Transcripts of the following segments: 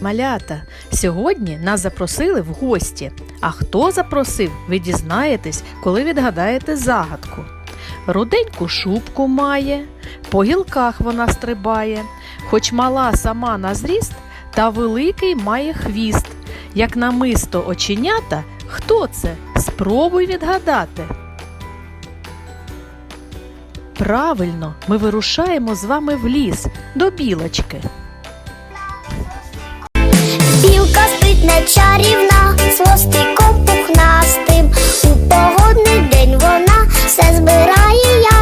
Малята, сьогодні нас запросили в гості. А хто запросив, ви дізнаєтесь, коли відгадаєте загадку. Руденьку шубку має, по гілках вона стрибає, хоч мала сама на зріст, та великий має хвіст. Як намисто оченята, хто це? Спробуй відгадати. Правильно, ми вирушаємо з вами в ліс до білочки. Спритна чарівна, з хвостиком пухнастим. У погодний день вона все збирає яство,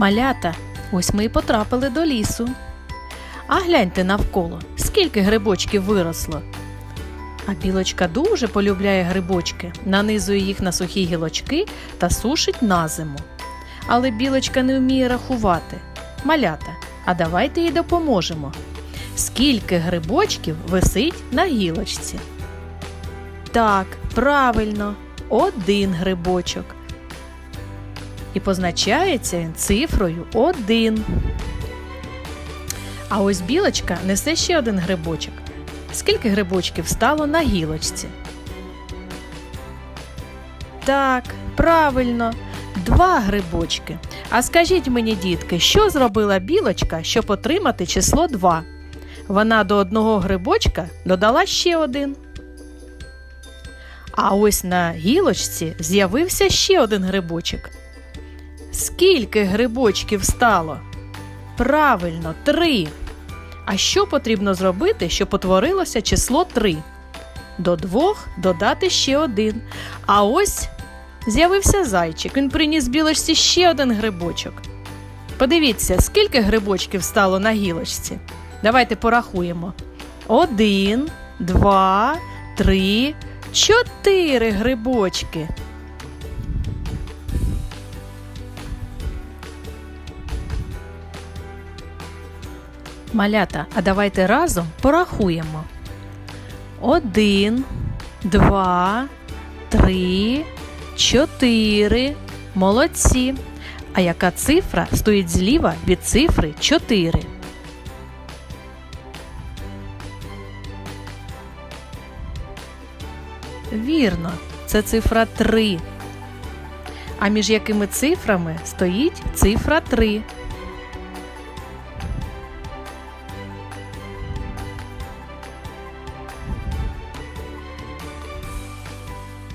Малята, ось ми й потрапили до лісу. А гляньте навколо, скільки грибочків виросло. А білочка дуже полюбляє грибочки, нанизує їх на сухі гілочки та сушить на зиму. Але білочка не вміє рахувати. Малята, а давайте їй допоможемо. Скільки грибочків висить на гілочці? Так, правильно, один грибочок. І позначається він цифрою 1. А ось білочка несе ще один грибочок. Скільки грибочків стало на гілочці? Так, правильно, два грибочки. А скажіть мені, дітки, що зробила білочка, щоб отримати число 2? Вона до одного грибочка додала ще один. А ось на гілочці з'явився ще один грибочок. Скільки грибочків стало? Правильно, три. А що потрібно зробити, щоб утворилося число 3? До двох додати ще один. А ось з'явився зайчик. Він приніс білочці ще один грибочок. Подивіться, скільки грибочків стало на гілочці. Давайте порахуємо. Один, два, три, чотири грибочки. Малята, а давайте разом порахуємо. Один, два, три, чотири. Молодці. А яка цифра стоїть зліва від цифри 4? Вірно, це цифра 3. А між якими цифрами стоїть цифра 3?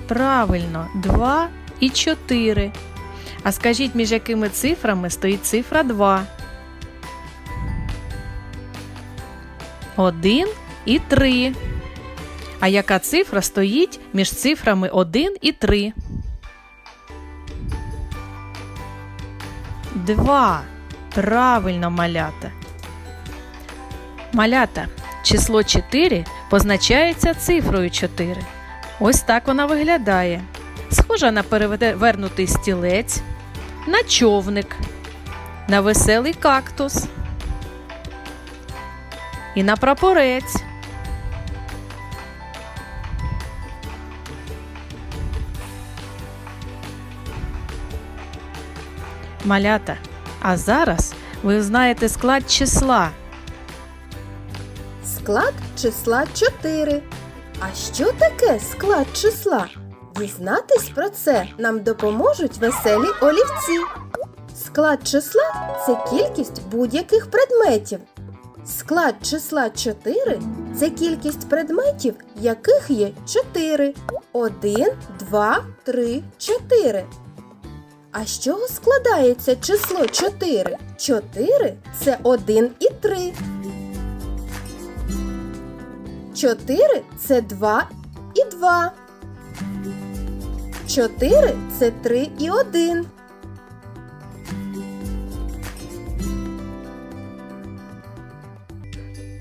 Правильно, 2 і 4. А скажіть, між якими цифрами стоїть цифра 2? 1 і 3. А яка цифра стоїть між цифрами 1 і 3? 2. Правильно, малята. Малята. Число 4 позначається цифрою 4. Ось так вона виглядає. Схожа на перевернутий стілець, на човник, на веселий кактус і на прапорець. Малята, а зараз ви знаєте склад числа. склад числа 4. А що таке склад числа? Дізнатись про це нам допоможуть веселі олівці. Склад числа це кількість будь-яких предметів. Склад числа 4 це кількість предметів, яких є 4. 1, 2, 3, 4. А з чого складається число 4? 4 це 1 і 3. 4 це 2 і 2. 4 це 3 і 1.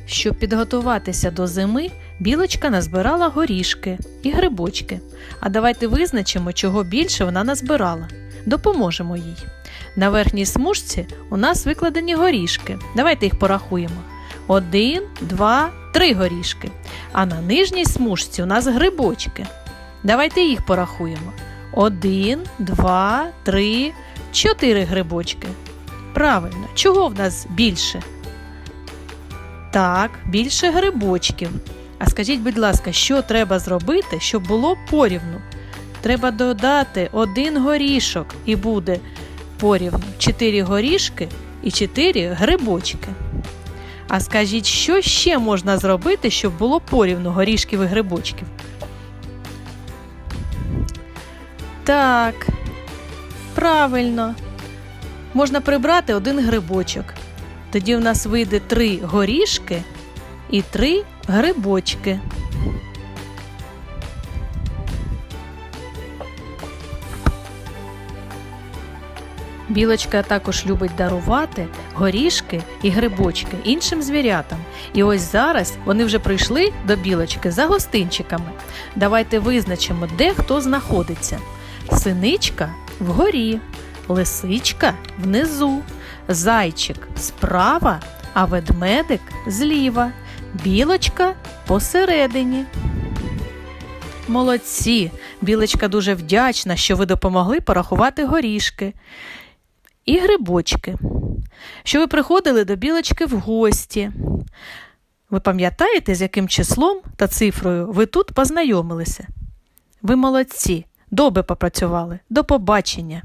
Щоб підготуватися до зими, білочка назбирала горішки і грибочки. А давайте визначимо, чого більше вона назбирала. Допоможемо їй. На верхній смужці у нас викладені горішки. Давайте їх порахуємо. Один, два, три горішки. А на нижній смужці у нас грибочки. Давайте їх порахуємо. Один, два, три, чотири грибочки. Правильно, чого в нас більше? Так, більше грибочків. А скажіть, будь ласка, що треба зробити, щоб було порівну? Треба додати один горішок і буде порівну. Чотири горішки і чотири грибочки. А скажіть, що ще можна зробити, щоб було порівну горішків і грибочків? Так, правильно. Можна прибрати один грибочок. Тоді в нас вийде три горішки і три грибочки. Білочка також любить дарувати горішки і грибочки іншим звірятам. І ось зараз вони вже прийшли до білочки за гостинчиками. Давайте визначимо, де хто знаходиться. Синичка вгорі, лисичка внизу, зайчик справа, а ведмедик зліва, білочка посередині. Молодці! Білочка дуже вдячна, що ви допомогли порахувати горішки і грибочки, що ви приходили до білочки в гості. Ви пам'ятаєте, з яким числом та цифрою ви тут познайомилися? Ви молодці, добре попрацювали. До побачення!